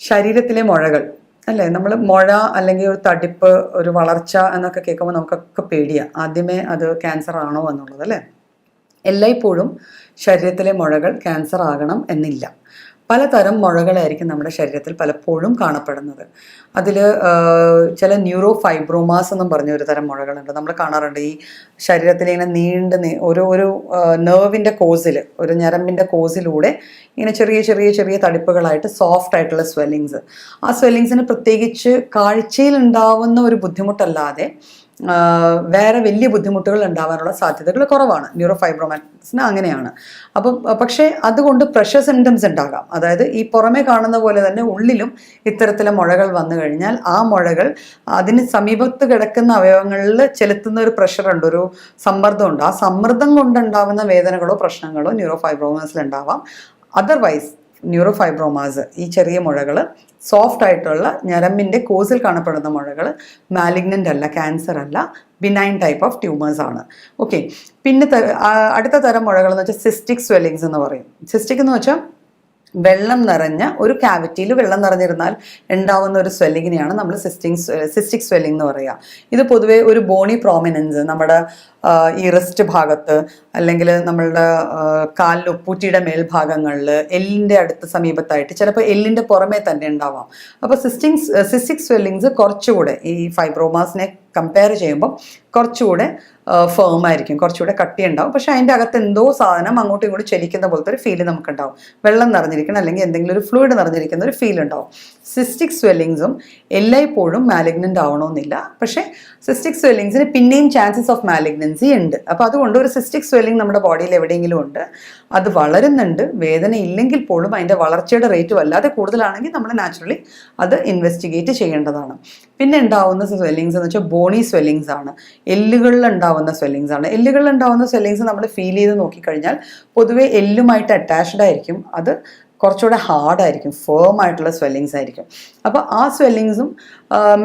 ശരീരത്തിലെ മുഴകൾ അല്ലേ? നമ്മൾ മുഴ അല്ലെങ്കിൽ ഒരു തടിപ്പ് ഒരു വളർച്ച എന്നൊക്കെ കേൾക്കുമ്പോൾ നമുക്കൊക്കെ പേടിയാണ് ആദ്യമേ അത് ക്യാൻസർ ആണോ എന്നുള്ളത് അല്ലേ? എല്ലായ്പ്പോഴും ശരീരത്തിലെ മുഴകൾ ക്യാൻസർ ആകണം എന്നില്ല. പലതരം മുഴകളായിരിക്കും നമ്മുടെ ശരീരത്തിൽ പലപ്പോഴും കാണപ്പെടുന്നത്. അതിൽ ചില ന്യൂറോ ഫൈബ്രോമാസ് എന്നും പറഞ്ഞ ഒരു തരം മുഴകളുണ്ട്. നമ്മൾ കാണാറുണ്ട്. ഈ ശരീരത്തിൽ ഇങ്ങനെ നീണ്ട് നീ- ഒരു ഒരു നെർവിന്റെ കോസിൽ ഒരു ഞരമ്പിന്റെ കോസിലൂടെ ഇങ്ങനെ ചെറിയ ചെറിയ ചെറിയ തടിപ്പുകളായിട്ട് സോഫ്റ്റ് ആയിട്ടുള്ള സ്വെല്ലിങ്സ് ആ സ്വെല്ലിങ്സിന് പ്രത്യേകിച്ച് കാഴ്ചയിൽ ഉണ്ടാവുന്ന ഒരു ബുദ്ധിമുട്ടല്ലാതെ വേറെ വലിയ ബുദ്ധിമുട്ടുകൾ ഉണ്ടാവാനുള്ള സാധ്യതകൾ കുറവാണ്. ന്യൂറോ ഫൈബ്രോമാറ്റിക്സിന് അങ്ങനെയാണ്. അപ്പം പക്ഷേ അതുകൊണ്ട് പ്രഷർ സിംറ്റംസ് ഉണ്ടാകാം. അതായത് ഈ പുറമേ കാണുന്ന പോലെ തന്നെ ഉള്ളിലും ഇത്തരത്തിലെ മുഴകൾ വന്നു കഴിഞ്ഞാൽ ആ മുഴകൾ അതിന് സമീപത്ത് കിടക്കുന്ന അവയവങ്ങളിൽ ചെലുത്തുന്ന ഒരു പ്രഷറുണ്ട് ഒരു സമ്മർദ്ദമുണ്ട് ആ സമ്മർദ്ദം കൊണ്ടുണ്ടാവുന്ന വേദനകളോ പ്രശ്നങ്ങളോ ന്യൂറോ ഫൈബ്രോമാസിൽ ഉണ്ടാവാം. അതർവൈസ് ന്യൂറോ ഫൈബ്രോമാസ് ഈ ചെറിയ മുഴകൾ സോഫ്റ്റ് ആയിട്ടുള്ള ഞരമ്പിന്റെ കോസിൽ കാണപ്പെടുന്ന മുഴകൾ മാലിഗ്നന്റ് അല്ല ക്യാൻസർ അല്ല. ബിനൈൻ ടൈപ്പ് ഓഫ് ട്യൂമേഴ്സ് ആണ്. ഓക്കെ പിന്നെ അടുത്ത തരം മുഴകൾ എന്ന് വെച്ചാൽ സിസ്റ്റിക് സ്വെല്ലിങ്സ് എന്ന് പറയും. സിസ്റ്റിക് എന്ന് വെച്ചാൽ വെള്ളം നിറഞ്ഞ ഒരു ക്യാവിറ്റിയിൽ വെള്ളം നിറഞ്ഞിരുന്നാൽ ഉണ്ടാവുന്ന ഒരു സ്വെല്ലിങ്ങിനെയാണ് നമ്മൾ സിസ്റ്റിങ് സിസ്റ്റിക് സ്വെല്ലിംഗ് എന്ന് പറയുക ഇത് പൊതുവേ ഒരു ബോണി പ്രോമിനൻസ് നമ്മുടെ ഈ റിസ്റ്റ് ഭാഗത്ത് അല്ലെങ്കിൽ നമ്മളുടെ കാലിൽ ഒപ്പൂറ്റിയുടെ മേൽഭാഗങ്ങളിൽ എല്ലിന്റെ അടുത്ത സമീപത്തായിട്ട് ചിലപ്പോൾ എല്ലിന്റെ പുറമേ തന്നെ ഉണ്ടാവാം. അപ്പോൾ സിസ്റ്റിങ് സിസ്റ്റിക് സ്വെല്ലിങ്സ് കുറച്ചുകൂടെ ഈ ഫൈബ്രോമാസിനെ കമ്പയർ ചെയ്യുമ്പോൾ കുറച്ചുകൂടെ ഫേം ആയിരിക്കും. കുറച്ചുകൂടെ കട്ടി ഉണ്ടാവും പക്ഷെ അതിന്റെ അകത്ത് എന്തോ സാധനം അങ്ങോട്ടും ഇങ്ങോട്ടും ചലിക്കുന്ന പോലത്തെ ഒരു ഫീൽ നമുക്കുണ്ടാവും. വെള്ളം നിറഞ്ഞിരിക്കണം അല്ലെങ്കിൽ എന്തെങ്കിലും ഒരു ഫ്ലൂയിഡ് നിറഞ്ഞിരിക്കുന്ന ഒരു ഫീൽ ഉണ്ടാവും. സിസ്റ്റിക് സ്വെല്ലിങ്സും എല്ലായ്പ്പോഴും മാലിഗ്നന്റ് ആവണമെന്നില്ല. പക്ഷേ സിസ്റ്റിക് സ്വെല്ലിങ്സിന് പിന്നെയും ചാൻസസ് ഓഫ് മാലിഗ്നൻസി ഉണ്ട്. അപ്പോൾ അതുകൊണ്ട് ഒരു സിസ്റ്റിക് സ്വെല്ലിംഗ് നമ്മുടെ ബോഡിയിൽ എവിടെയെങ്കിലും ഉണ്ട്. അത് വളരുന്നുണ്ട്. വേദന ഇല്ലെങ്കിൽ പോലും അതിന്റെ വളർച്ചയുടെ റേറ്റ് വല്ലാതെ കൂടുതലാണെങ്കിൽ നമ്മൾ നാച്ചുറലി അത് ഇൻവെസ്റ്റിഗേറ്റ് ചെയ്യേണ്ടതാണ്. പിന്നെ ഉണ്ടാവുന്ന സ്വെല്ലിങ്സ് എന്ന് വെച്ചാൽ ബോണി സ്വെല്ലിങ്സ് ആണ്. എല്ലുകളിൽ ഉണ്ടാവുന്ന സ്വെല്ലിങ്സ് ആണ്. എല്ലുകളിൽ ഉണ്ടാവുന്ന സ്വെല്ലിങ്സ് നമ്മൾ ഫീൽ ചെയ്ത് നോക്കിക്കഴിഞ്ഞാൽ പൊതുവെ എല്ലുമായിട്ട് അറ്റാച്ച്ഡ് ആയിരിക്കും. അത് കുറച്ചുകൂടെ ഹാർഡായിരിക്കും ഫേം ആയിട്ടുള്ള സ്വെല്ലിങ്സ് ആയിരിക്കും. അപ്പോൾ ആ സ്വെല്ലിങ്സും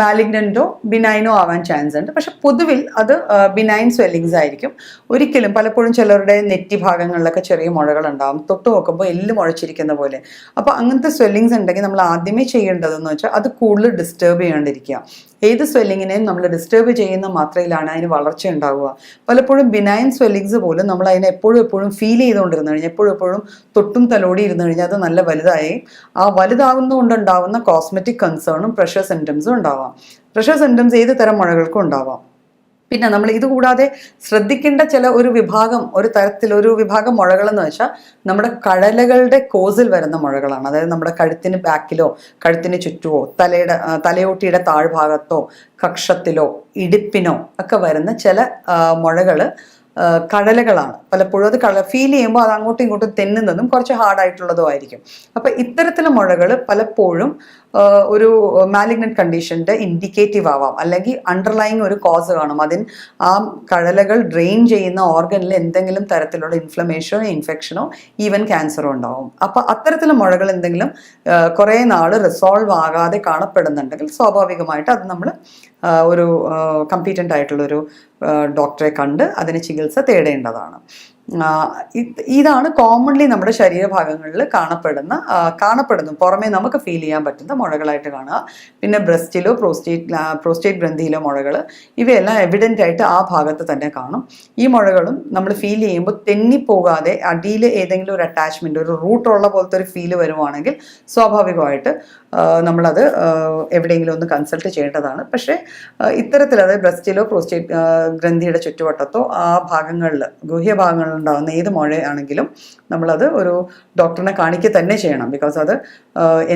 മാലിഗ്നന്റോ ബിനൈനോ ആവാൻ ചാൻസ് ഉണ്ട്. പക്ഷെ പൊതുവിൽ അത് ബിനൈൻ സ്വെല്ലിങ്സ് ആയിരിക്കും. ഒരിക്കലും പലപ്പോഴും ചിലരുടെ നെറ്റി ഭാഗങ്ങളിലൊക്കെ ചെറിയ മുഴകൾ ഉണ്ടാകും തൊട്ട് നോക്കുമ്പോൾ എല്ല് മുഴച്ചിരിക്കുന്ന പോലെ. അപ്പോൾ അങ്ങനത്തെ സ്വെല്ലിങ്സ് ഉണ്ടെങ്കിൽ നമ്മൾ ആദ്യമേ ചെയ്യേണ്ടതെന്ന് വെച്ചാൽ അത് കൂടുതൽ ഡിസ്റ്റേബ് ചെയ്യാണ്ടിരിക്കുക. ഏത് സ്വെല്ലിങ്ങിനെയും നമ്മൾ ഡിസ്റ്റർബ് ചെയ്യുന്ന മാത്രയിലാണ് അതിന് വളർച്ച ഉണ്ടാവുക. പലപ്പോഴും ബിനൈൻ സ്വെല്ലിങ്സ് പോലും നമ്മൾ അതിനെ എപ്പോഴും എപ്പോഴും ഫീൽ ചെയ്തുകൊണ്ടിരുന്നു കഴിഞ്ഞാൽ എപ്പോഴും എപ്പോഴും തൊട്ടും തലോടി ഇരുന്നു കഴിഞ്ഞാൽ അത് നല്ല വലുതായി. ആ വലുതാകുന്നതുകൊണ്ടുണ്ടാവുന്ന കോസ്മെറ്റിക് കൺസേണും പ്രഷർ സിംറ്റംസും ഉണ്ടാവാം. പ്രഷർ സിംറ്റംസ് ഏത് തരം മഴകൾക്കും ഉണ്ടാവാം. പിന്നെ നമ്മൾ ഇത് കൂടാതെ ശ്രദ്ധിക്കേണ്ട ചില ഒരു വിഭാഗം ഒരു തരത്തിൽ ഒരു വിഭാഗം മുഴകളെന്ന് വെച്ചാൽ നമ്മുടെ കടലകളുടെ കോസിൽ വരുന്ന മുഴകളാണ്. അതായത് നമ്മുടെ കഴുത്തിന് ബാക്കിലോ കഴുത്തിന് ചുറ്റുമോ തലയുടെ തലയോട്ടിയുടെ താഴ്ഭാഗത്തോ കക്ഷത്തിലോ ഇടുപ്പിനോ ഒക്കെ വരുന്ന ചില മുഴകൾ കടലകളാണ്. പലപ്പോഴും അത് കട ഫീൽ ചെയ്യുമ്പോൾ അത് അങ്ങോട്ടും ഇങ്ങോട്ടും തെന്നുന്നതും കുറച്ച് ഹാർഡായിട്ടുള്ളതും ആയിരിക്കും. അപ്പം ഇത്തരത്തിലുള്ള മുഴകൾ പലപ്പോഴും ഒരു മാലിഗ്നന്റ് കണ്ടീഷന്റെ ഇൻഡിക്കേറ്റീവ് ആവാം. അല്ലെങ്കിൽ അണ്ടർലൈങ് ഒരു കോസ് കാണും. അതിന് ആ കടലകൾ ഡ്രെയിൻ ചെയ്യുന്ന ഓർഗനിൽ എന്തെങ്കിലും തരത്തിലുള്ള ഇൻഫ്ലമേഷനോ ഇൻഫെക്ഷനോ ഈവൻ ക്യാൻസറോ ഉണ്ടാവും. അപ്പോൾ അത്തരത്തിലുള്ള മുഴകൾ എന്തെങ്കിലും കുറേ നാൾ റിസോൾവ് ആകാതെ കാണപ്പെടുന്നുണ്ടെങ്കിൽ സ്വാഭാവികമായിട്ട് അത് നമ്മൾ ഒരു കമ്പീറ്റന്റ് ആയിട്ടുള്ളൊരു ഡോക്ടറെ കണ്ട് അതിന് ചികിത്സ തേടേണ്ടതാണ്. ഇതാണ് കോമൺലി നമ്മുടെ ശരീരഭാഗങ്ങളിൽ കാണപ്പെടുന്ന കാണപ്പെടുന്നു. പുറമേ നമുക്ക് ഫീൽ ചെയ്യാൻ പറ്റുന്ന മുഴകളായിട്ട് കാണുക. പിന്നെ ബ്രസ്റ്റിലോ പ്രോസ്റ്റേറ്റ് പ്രോസ്റ്റേറ്റ് ഗ്രന്ഥിയിലോ മുഴകൾ ഇവയെല്ലാം എവിഡന്റ് ആയിട്ട് ആ ഭാഗത്ത് തന്നെ കാണും. ഈ മുഴകളും നമ്മൾ ഫീൽ ചെയ്യുമ്പോൾ തെന്നിപ്പോകാതെ അടിയിൽ ഏതെങ്കിലും ഒരു അറ്റാച്ച്മെന്റ് ഒരു റൂട്ടുള്ള പോലത്തെ ഒരു ഫീൽ വരുവാണെങ്കിൽ സ്വാഭാവികമായിട്ട് നമ്മളത് എവിടെയെങ്കിലും ഒന്ന് കൺസൾട്ട് ചെയ്യേണ്ടതാണ്. പക്ഷേ ഇത്തരത്തിൽ അതായത് ബ്രസ്റ്റിലോ പ്രോസ്റ്റേറ്റ് ഗ്രന്ഥിയുടെ ചുറ്റുവട്ടത്തോ ആ ഭാഗങ്ങളിൽ ഗുഹ്യ ഭാഗങ്ങളിൽ ഉണ്ടാകുന്ന ഏത് മുഴയാണെങ്കിലും നമ്മളത് ഒരു ഡോക്ടറിനെ കാണിക്കുക തന്നെ ചെയ്യണം. ബിക്കോസ് അത്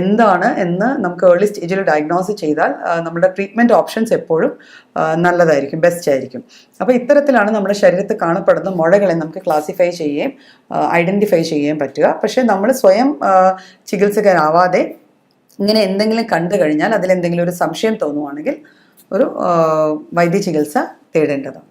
എന്താണ് എന്ന് നമുക്ക് ഏർലി സ്റ്റേജിൽ ഡയഗ്നോസ് ചെയ്താൽ നമ്മുടെ ട്രീറ്റ്മെന്റ് ഓപ്ഷൻസ് എപ്പോഴും നല്ലതായിരിക്കും ബെസ്റ്റ് ആയിരിക്കും. അപ്പോൾ ഇത്തരത്തിലാണ് നമ്മുടെ ശരീരത്തിൽ കാണപ്പെടുന്ന മുഴകളെ നമുക്ക് ക്ലാസിഫൈ ചെയ്യുകയും ഐഡന്റിഫൈ ചെയ്യുകയും പറ്റുക. പക്ഷേ നമ്മൾ സ്വയം ചികിത്സകരാവാതെ ഇങ്ങനെ എന്തെങ്കിലും കണ്ടു കഴിഞ്ഞാൽ അതിലെന്തെങ്കിലും ഒരു സംശയം തോന്നുവാണെങ്കിൽ ഒരു വൈദ്യ ചികിത്സ തേടേണ്ടതാണ്.